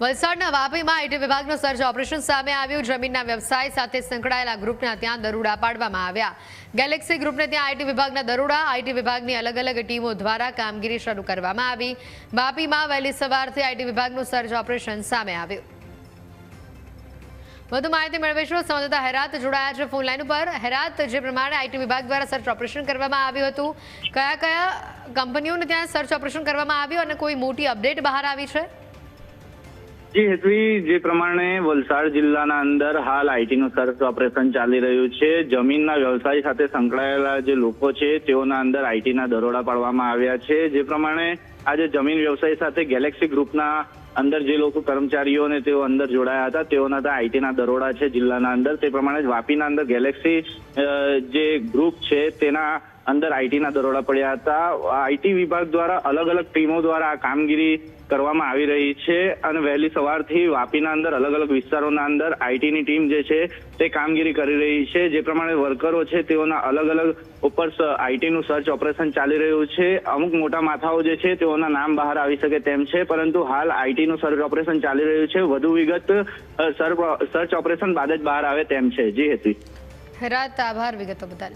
વલસાડના વાપીમાં આઈટી વિભાગનું સર્ચ ઓપરેશન સામે આવ્યું. જમીનના વ્યવસાય સાથે સંકળાયેલા ગ્રુપના ત્યાં દરોડા પાડવામાં આવ્યા. ગેલેક્સી ગ્રુપને ત્યાં આઈટી વિભાગના દરોડા, આઈટી વિભાગની અલગ અલગ ટીમો દ્વારા કામગીરી શરૂ કરવામાં આવી. વાપીમાં વહેલી સવારથી આઈટી વિભાગનું સર્ચ ઓપરેશન સામે આવ્યું. વધુ માહિતી મેળવીશું. સંવાદદાતા હેરાત જોડાયા છે ફોનલાઈન ઉપર. હેરાત જે પ્રમાણે આઈટી વિભાગ દ્વારા સર્ચ ઓપરેશન કરવામાં આવ્યું હતું. કયા કયા કંપનીઓને ત્યાં સર્ચ ઓપરેશન કરવામાં આવ્યું અને કોઈ મોટી અપડેટ બહાર આવી છે? જી હેતવી જે પ્રમાણે વલસાડ જિલ્લાના અંદર હાલ આઈટીનું સર્ચ ઓપરેશન ચાલી રહ્યું છે. જમીનના વ્યવસાય સાથે સંકળાયેલા જે લોકો છે, તેઓના અંદર આઈટીના દરોડા પાડવામાં આવ્યા છે. જે પ્રમાણે આજે જમીન વ્યવસાય સાથે ગેલેક્સી ગ્રુપના અંદર જે લોકો કર્મચારીઓ અને તેઓ અંદર જોડાયા હતા, તેઓના ત્યાં આઈટીના દરોડા છે જિલ્લાના અંદર. તે પ્રમાણે વાપીના અંદર ગેલેક્સી જે ગ્રુપ છે, તેના અંદર આઈટીના દરોડા પડ્યા હતા. આઈટી વિભાગ દ્વારા અલગ અલગ ટીમો દ્વારા આ કામગીરી કરવામાં આવી રહી છે અને વહેલી સવારથી વાપીના અંદર અલગ અલગ વિસ્તારોના અંદર આઈટીની ટીમ જે છે તે કામગીરી કરી રહી છે. જે પ્રમાણે વર્કરો છે તેઓના અલગ અલગ ઉપર આઈટીનું સર્ચ ઓપરેશન ચાલી રહ્યું છે. અમુક મોટા માથાઓ જે છે તેઓના નામ બહાર આવી શકે તેમ છે, પરંતુ હાલ આઈટીનું સર્ચ ઓપરેશન ચાલી રહ્યું છે. વધુ વિગત સર્ચ ઓપરેશન બાદ જ બહાર આવે તેમ છે. જી હેતુ રાત આભાર વિગતો બદલ.